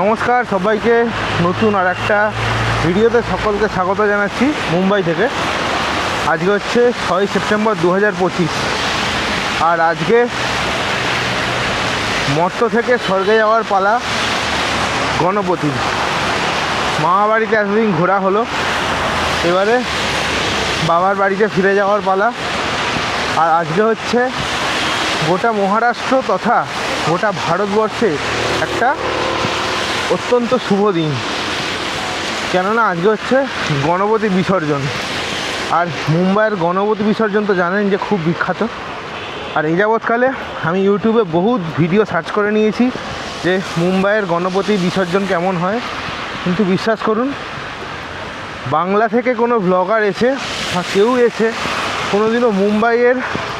নমস্কার, সবাইকে নতুন আর একটা ভিডিওতে সকলকে স্বাগত জানাচ্ছি মুম্বাই থেকে। আজকে হচ্ছে ছয় সেপ্টেম্বর দু হাজার পঁচিশ। আর আজকে মর্ত থেকে স্বর্গে যাওয়ার পালা গণপতি। মামাবাড়িতে এতদিন ঘোরা হলো। এবারে বাবার বাড়িতে ফিরে যাওয়ার পালা। আর আজকে হচ্ছে গোটা মহারাষ্ট্র তথা গোটা ভারতবর্ষে একটা অত্যন্ত শুভ দিন। কেননা আজকে হচ্ছে গণপতি বিসর্জন। আর মুম্বাইয়ের গণপতি বিসর্জন তো জানেন যে খুব বিখ্যাত। আর এই যাবৎকালে আমি ইউটিউবে বহুত ভিডিও সার্চ করে নিয়েছি যে মুম্বাইয়ের গণপতি বিসর্জন কেমন হয়। কিন্তু বিশ্বাস করুন, বাংলা থেকে কোনো ব্লগার এসে বা কেউ এসে কোনোদিনও মুম্বাইয়ের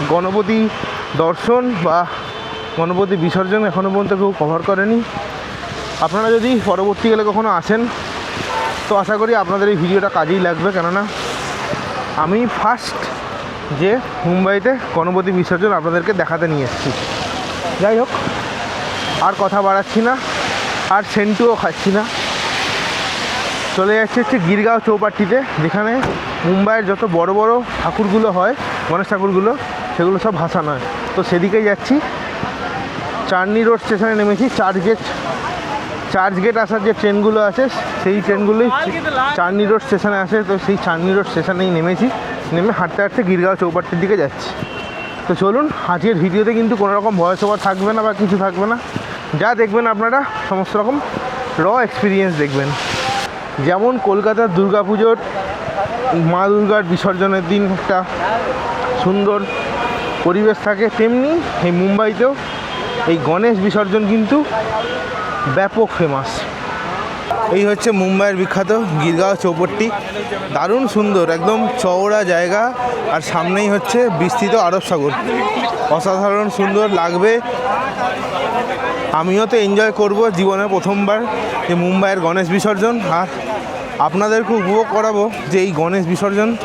গণপতি দর্শন বা গণপতি বিসর্জন এখনও পর্যন্ত কেউ কভার করেনি। আপনারা যদি পরবর্তীকালে কখনো আসেন, তো আশা করি আপনাদের এই ভিডিওটা কাজেই লাগবে। কেননা আমি ফার্স্ট যে মুম্বাইতে গণপতি বিসর্জন আপনাদেরকে দেখাতে নিয়ে এসেছি। যাই হোক, আর কথা বাড়াচ্ছি না, আর সেন্টুও খাচ্ছি না। চলে যাচ্ছে হচ্ছে গিরগাঁও চৌপাট্টিতে, যেখানে মুম্বাইয়ের যত বড় বড় ঠাকুরগুলো হয়, গণেশ ঠাকুরগুলো, সেগুলো সব ভাসানো হয়। তো সেদিকেই যাচ্ছি। চার্নি রোড স্টেশনে নেমেছি চার্চ গেট চার্চ গেট আসার যে ট্রেনগুলো আছে সেই ট্রেনগুলোই চার্নি রোড স্টেশনে আসে তো সেই চার্নি রোড স্টেশনেই নেমেছি। নেমে হাঁটতে হাঁটতে গিরগাঁও চৌপাট্টির দিকে যাচ্ছি। তো চলুন আজকের ভিডিওতে কিন্তু কোনো রকম ভয়েস ওভার থাকবে না বা কিছু থাকবে না। যা দেখবেন আপনারা সমস্ত রকম র এক্সপিরিয়েন্স দেখবেন। যেমন কলকাতার দুর্গাপুজোর মা দুর্গার বিসর্জনের দিন একটা সুন্দর পরিবেশ থাকে তেমনি এই মুম্বাইতেও এই গণেশ বিসর্জন কিন্তু ব্যাপক ফেমাস এই হচ্ছে মুম্বাইয়ের বিখ্যাত গিরগাঁও চৌপট্টি। দারুণ সুন্দর, একদম চওড়া জায়গা। আর সামনেই হচ্ছে বিস্তৃত আরব সাগর। অসাধারণ সুন্দর লাগবে। আমিও তো এনজয় করব জীবনে প্রথমবার যে মুম্বাইয়ের গণেশ বিসর্জন। আর আপনাদেরকে উপভোগ করাবো যে এই গণেশ বিসর্জন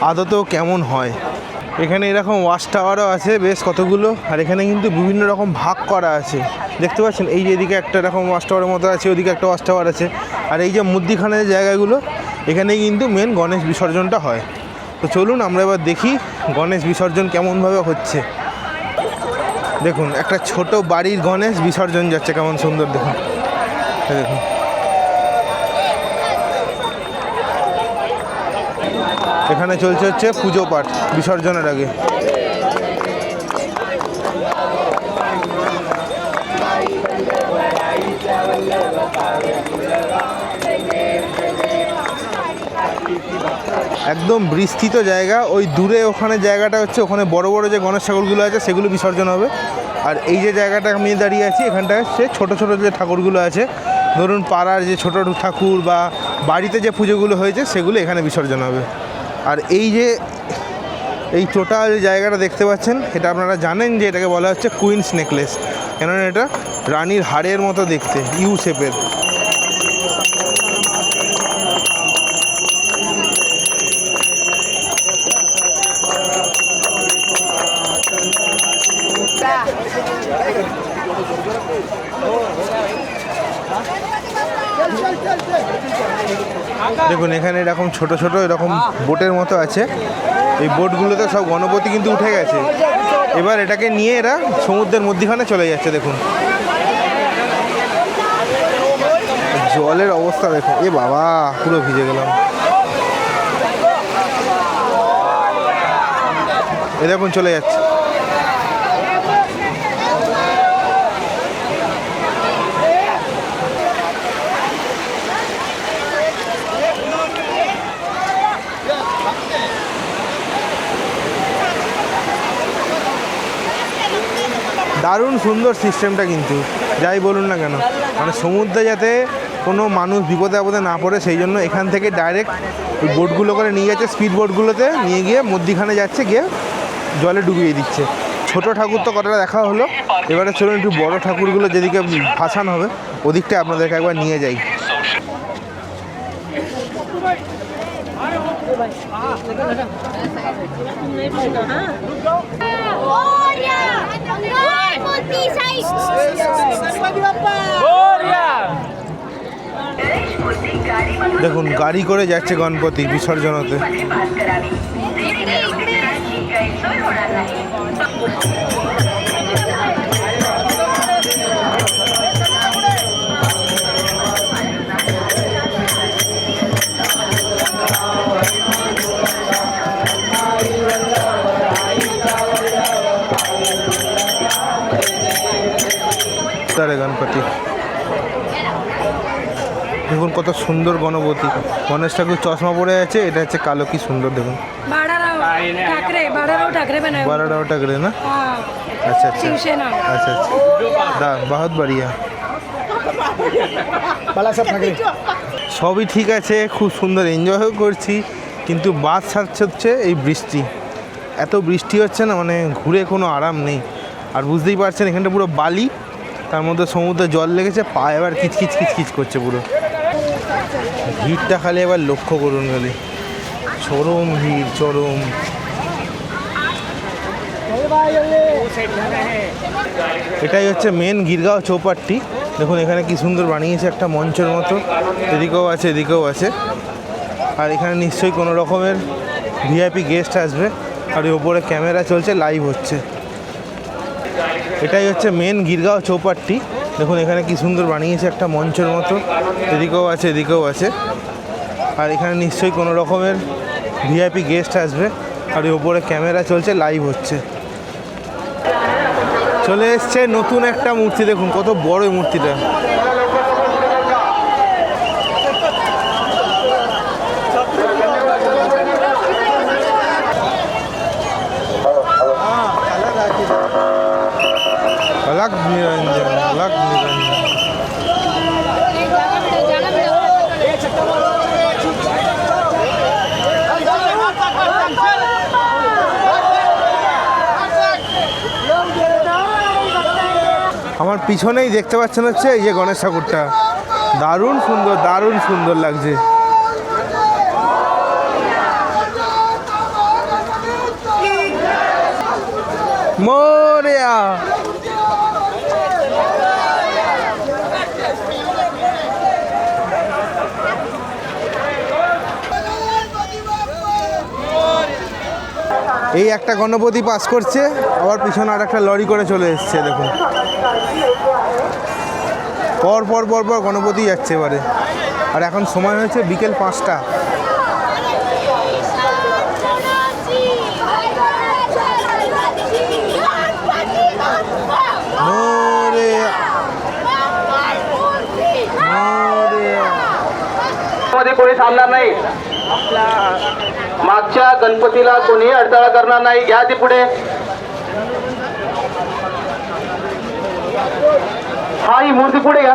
আদতেও কেমন হয়। এখানে এরকম ওয়াশ টাওয়ারও আছে বেশ কতগুলো, আর এখানে কিন্তু বিভিন্ন রকম ভাগ করা আছে। দেখতে পাচ্ছেন? এই যে এদিকে একটা এরকম ওয়াশ টাওয়ারের মতো আছে, ওদিকে একটা ওয়াশ টাওয়ার আছে। আর এই যে মধ্যিখানে যে জায়গাগুলো এখানেই কিন্তু মেন গণেশ বিসর্জনটা হয়। তো চলুন আমরা এবার দেখি গণেশ বিসর্জন কেমনভাবে হচ্ছে। দেখুন, একটা ছোট বাড়ির গণেশ বিসর্জন যাচ্ছে, কেমন সুন্দর দেখুন। দেখুন। এখানে চলছে হচ্ছে পুজো পাঠ, বিসর্জনের আগে। একদম বিস্তৃত জায়গা, ওই দূরে ওখানে জায়গাটা হচ্ছে, ওখানে বড় বড় যে গণেশ ঠাকুরগুলো আছে, সেগুলো বিসর্জন হবে। আর এই যে জায়গাটা আমি দাঁড়িয়ে আছি, এখানটায় সে ছোটো ছোটো যে ঠাকুরগুলো আছে, ধরুন পাড়ার যে ছোটো ঠাকুর বা বাড়িতে যে পুজোগুলো হয়েছে, সেগুলো এখানে বিসর্জন হবে। আর এই যে, এই টোটাল জায়গাটা দেখতে পাচ্ছেন, এটা আপনারা জানেন যে এটাকে বলা হচ্ছে কুইন্স নেকলেস। কেননা এটা রানীর হাড়ের মতো দেখতে ইউ শেপের দেখুন, এখানে এরকম ছোট ছোট এরকম বোটের মতো আছে। এই বোটগুলোতে সব গণপতি কিন্তু উঠে গেছে। এবার এটাকে নিয়ে এরা সমুদ্রের মধ্যিখানে চলে যাচ্ছে, দেখুন। জলের অবস্থা, দেখুন। এ বাবা, পুরো ভিজে গেলাম। এ দেখুন, চলে যাচ্ছে। দারুণ সুন্দর সিস্টেমটা কিন্তু, যাই বলুন না কেন। মানে সমুদ্রে যাতে কোনো মানুষ বিপদে আপদে না পড়ে, সেই জন্য এখান থেকে ডাইরেক্ট বোটগুলো করে নিয়ে যাচ্ছে স্পিড বোটগুলোতে নিয়ে গিয়ে মধ্যিখানে যাচ্ছে, গিয়ে জলে ডুবিয়ে দিচ্ছে। ছোট ঠাকুর তো কতটা দেখা হলো। এবারে চলুন একটু বড় ঠাকুরগুলো যেদিকে ভাসান হবে ওদিকটা আপনাদেরকে একবার নিয়ে যাই। দেখুন গাড়ি করে যাচ্ছে গণপতি বিসর্জন হতে কত সুন্দর গণপতি গণেশ ঠাকুর চশমা পরে আছে এটা হচ্ছে কালো কি সুন্দর দেখুন। বারাডাও ঠাকরে না? আচ্ছা আচ্ছা। আচ্ছা আচ্ছা। দা বহুত বাড়িয়া সবই ঠিক আছে খুব সুন্দর এনজয়ও করছি কিন্তু বাস ছাড়ছে হচ্ছে এই বৃষ্টি। এত বৃষ্টি হচ্ছে না মানে ঘুরে কোনো আরাম নেই। আর বুঝতেই পারছেন এখানটা পুরো বালি তার মধ্যে সমুদ্রে জল লেগেছে পা এবার কিচকিচ কিচকিচ করছে পুরো। ভিড়টা খালি এবার লক্ষ্য করুন খালি। চরম ভিড়, চরম। এটাই হচ্ছে মেন গিরগাঁও চৌপাটটি। দেখুন, এখানে কি সুন্দর বানিয়েছে একটা মঞ্চের মতো। এদিকেও আছে এদিকেও আছে। আর এখানে নিশ্চয়ই কোনো রকমের ভিআইপি গেস্ট আসবে। আর ওপরে ক্যামেরা চলছে লাইভ হচ্ছে। এটাই হচ্ছে মেন গিরগাঁও চৌপাট্টি। দেখুন, এখানে কি সুন্দর বানিয়েছে একটা মঞ্চের মতো। এদিকেও আছে এদিকেও আছে। আর এখানে নিশ্চয়ই কোনো রকমের ভিআইপি গেস্ট আসবে। আর ওপরে ক্যামেরা চলছে লাইভ হচ্ছে। চলে এসছে নতুন একটা মূর্তি, দেখুন, কত বড় মূর্তিটা। পিছনেই দেখতে পাচ্ছেন হচ্ছে এই যে গণেশ ঠাকুরটা। দারুণ সুন্দর দারুণ সুন্দর লাগছে। মোরিয়া। এই একটা গণপতি পাস করছে আবার পিছনে আর একটা লরি করে চলে এসছে দেখুন পর পর পর পর গণপতি যাচ্ছে এবারে আর এখন সময় হয়েছে বিকেল পাঁচটা মোরিয়া মোরিয়া मध्ये कोणी थांबणार नाही मागच्या गणपतीला कोणी अडथळा करणार नाही. घ्या ती पुढे. हा ही मूर्ती पुढे घ्या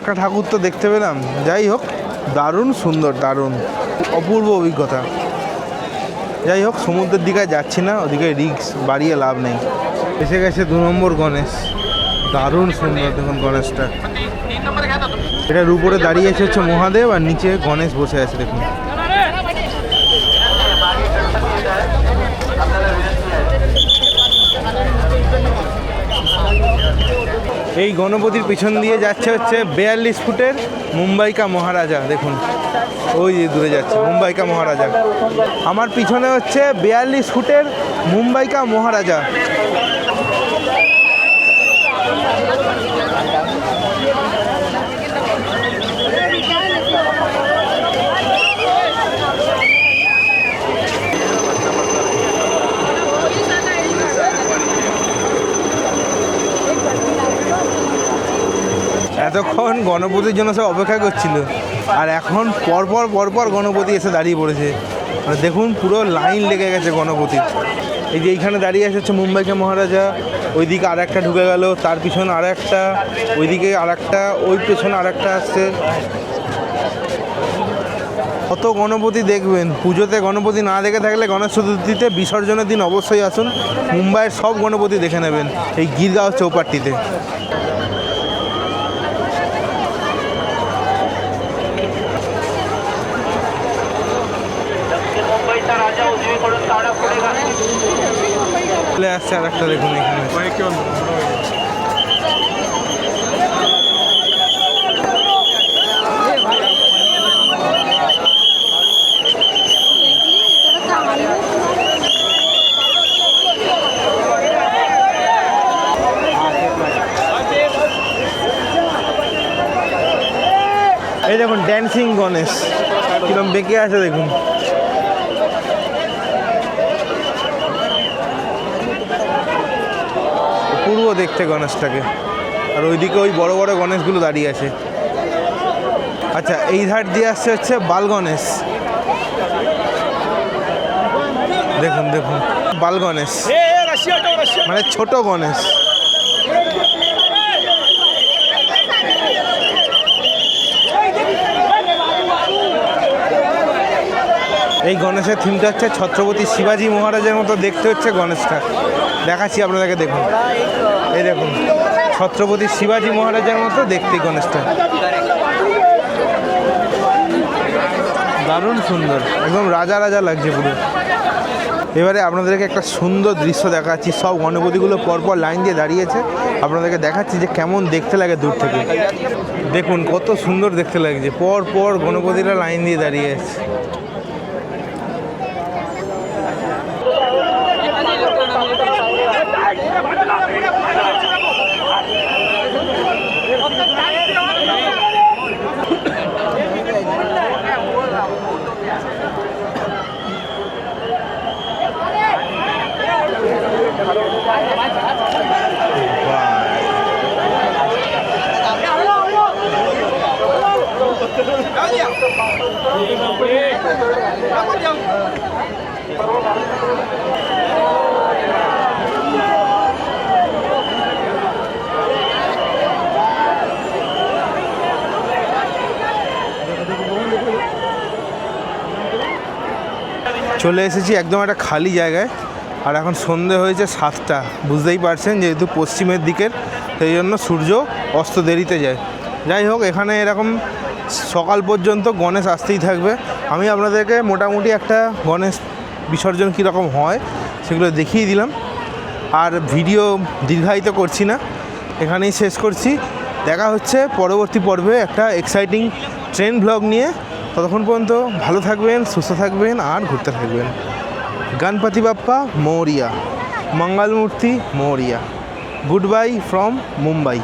একটা ঠাকুর তো দেখতে পেলাম। যাই হোক, দারুণ সুন্দর, দারুণ। অপূর্ব অভিজ্ঞতা। যাই হোক, সমুদ্রের দিকে যাচ্ছি না, ওদিকে রিক্স, বাড়িয়ে লাভ নেই। এসে গেছে দু নম্বর গণেশ। দারুণ সুন্দর, দেখুন গণেশটা। এটার উপরে দাঁড়িয়েছে হচ্ছে মহাদেব, আর নিচে গণেশ বসে আছে, দেখুন। এই গণপতির পিছন দিয়ে যাচ্ছে হচ্ছে বেয়াল্লিশ ফুটের মুম্বাইকা মহারাজা, দেখুন। ওই যে দূরে যাচ্ছে, মুম্বাইকা মহারাজা। আমার পিছনে হচ্ছে বেয়াল্লিশ ফুটের মুম্বাইকা মহারাজা। এতক্ষণ গণপতির জন্য সব অপেক্ষা করছিল। আর এখন পরপর পরপর গণপতি এসে দাঁড়িয়ে পড়েছে। আর দেখুন পুরো লাইন লেগে গেছে গণপতির এই যে এইখানে দাঁড়িয়ে আছে হচ্ছে মুম্বাইকে মহারাজা, ওইদিকে আর একটা ঢুকে গেল, তার পিছনে আর একটা ওইদিকে আর একটা ওই পেছনে আর একটা আসছে। কত গণপতি দেখবেন? পুজোতে গণপতি না দেখে থাকলে গণেশ চতুর্থীতে বিসর্জনের দিন অবশ্যই আসুন। মুম্বাইয়ের সব গণপতি দেখে নেবেন এই গির্জা হচ্ছে ওপারটিতে চলে আসছে আর একটা দেখুন এখানে। এই দেখুন ড্যান্সিং গণেশ। কিরম বেঁকে আছে দেখুন। পূর্ব দেখতে গণেশটাকে। আর ওইদিকে ওই বড় বড় গণেশগুলো দাঁড়িয়ে আছে। আচ্ছা এই ধার দিয়ে আসছে হচ্ছে বাল গণেশ। দেখুন দেখুন বাল গণেশ। মানে ছোট গণেশ। এই গণেশের থিমটা হচ্ছে ছত্রপতি শিবাজি মহারাজের মতো দেখতে হচ্ছে গণেশটা। দেখাচ্ছি আপনাদেরকে দেখুন। এই দেখুন, ছত্রপতি শিবাজি মহারাজের মতো দেখতে গণেশটা। দারুণ সুন্দর, একদম রাজা রাজা লাগছে পুরো। এবারে আপনাদেরকে একটা সুন্দর দৃশ্য দেখাচ্ছি, সব গণপতিগুলো পরপর লাইন দিয়ে দাঁড়িয়েছে। আপনাদেরকে দেখাচ্ছি যে কেমন দেখতে লাগে দূর থেকে। দেখুন, কত সুন্দর দেখতে লাগছে পর পর গণপতিরা লাইন দিয়ে দাঁড়িয়ে আছে। চলে এসেছি একদম একটা খালি জায়গায়। আর এখন সন্ধে হয়েছে সাতটা। বুঝতেই পারছেন যেহেতু পশ্চিমের দিকের, সেই জন্য সূর্য অস্ত দেরিতে যায়। যাই হোক, এখানে এরকম সকাল পর্যন্ত গণেশ আসতেই থাকবে। আমি আপনাদেরকে মোটামুটি একটা গণেশ বিসর্জন কীরকম হয় সেগুলো দেখিয়ে দিলাম। আর ভিডিও দীর্ঘায়িত করছি না। এখানেই শেষ করছি। দেখা হচ্ছে পরবর্তী পর্বে একটা এক্সাইটিং ট্রেন ব্লগ নিয়ে। ততক্ষণ পর্যন্ত ভালো থাকবেন, সুস্থ থাকবেন আর ঘুরতে থাকবেন। Ganpati Bappa, Morya. Mangalmurti Maurya. Goodbye from Mumbai